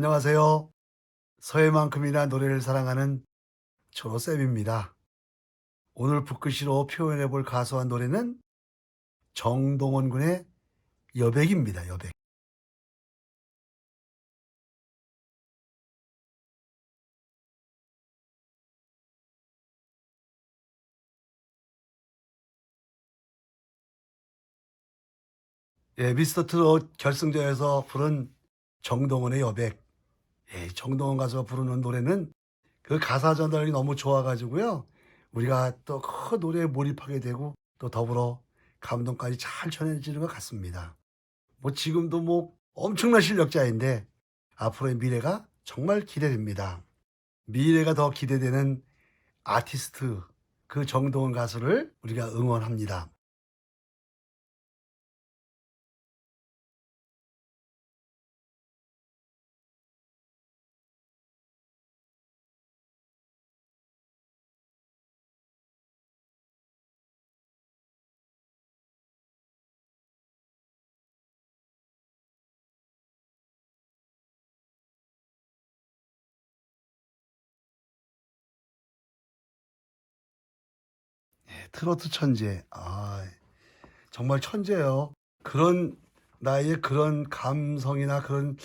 안녕하세요. 서해만큼이나 노래를 사랑하는 초로쌤입니다. 오늘 붓글씨로 표현해 볼 가수한 노래는 정동원 군의 여백입니다. 여백. 예, 미스터 트롯 결승전에서 부른 정동원의 여백. 예, 정동원 가수가 부르는 노래는 그 가사 전달이 너무 좋아가지고요. 우리가 또 그 노래에 몰입하게 되고 또 더불어 감동까지 잘 전해지는 것 같습니다. 뭐 지금도 뭐 엄청난 실력자인데 앞으로의 미래가 정말 기대됩니다. 미래가 더 기대되는 아티스트 그 정동원 가수를 우리가 응원합니다. 트로트 천재. 아, 정말 천재예요. 그런 나이에 그런 감성이나 그런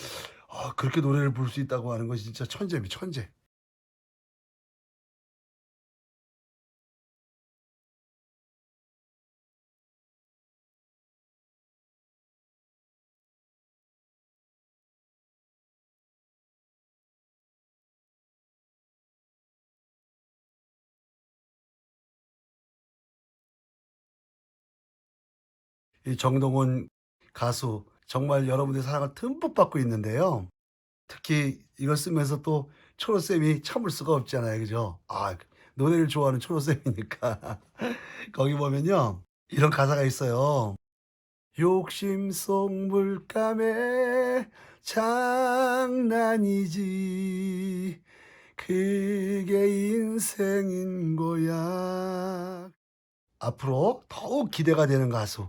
아, 그렇게 노래를 부를 수 있다고 하는 건 진짜 천재입니다. 천재. 정동원 가수 정말 여러분들의 사랑을 듬뿍 받고 있는데요. 특히 이걸 쓰면서 또 초로쌤이 참을 수가 없잖아요. 그죠? 아, 노래를 좋아하는 초로쌤이니까. 거기 보면요. 이런 가사가 있어요. 욕심 속 물감에 장난이지. 그게 인생인 거야. 앞으로 더욱 기대가 되는 가수.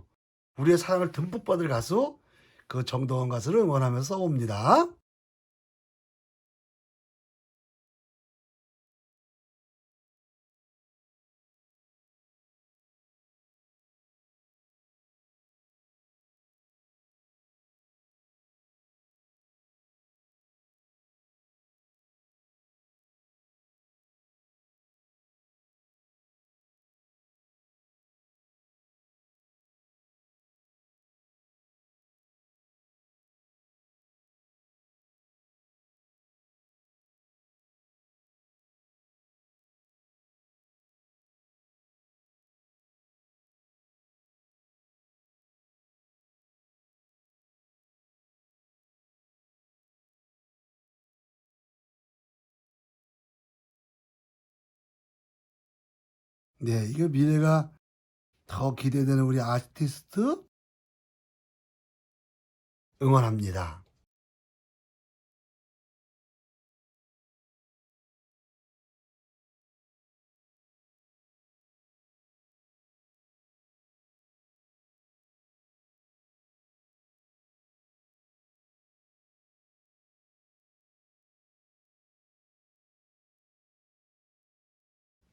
우리의 사랑을 듬뿍 받을 가수. 그 정동원 가수를 응원하면서 옵니다. 네, 이게 미래가 더 기대되는 우리 아티스트 응원합니다.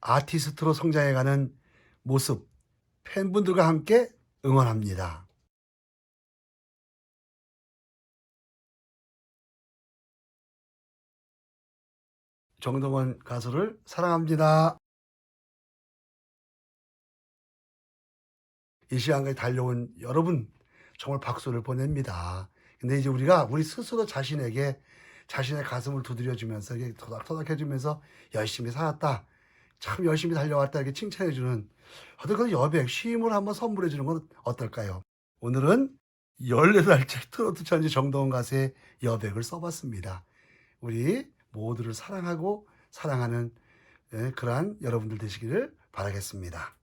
아티스트로 성장해가는 모습 팬분들과 함께 응원합니다. 정동원 가수를 사랑합니다. 이 시간까지 달려온 여러분 정말 박수를 보냅니다. 근데 이제 우리가 우리 스스로 자신에게 자신의 가슴을 두드려주면서 토닥토닥 해주면서 열심히 살았다. 참 열심히 달려왔다 이렇게 칭찬해주는 어떤 그런 여백, 쉼을 한번 선물해주는 건 어떨까요? 오늘은 14달째 트로트 천지 정동원 가수의 여백을 써봤습니다. 우리 모두를 사랑하고 사랑하는 예, 그러한 여러분들 되시기를 바라겠습니다.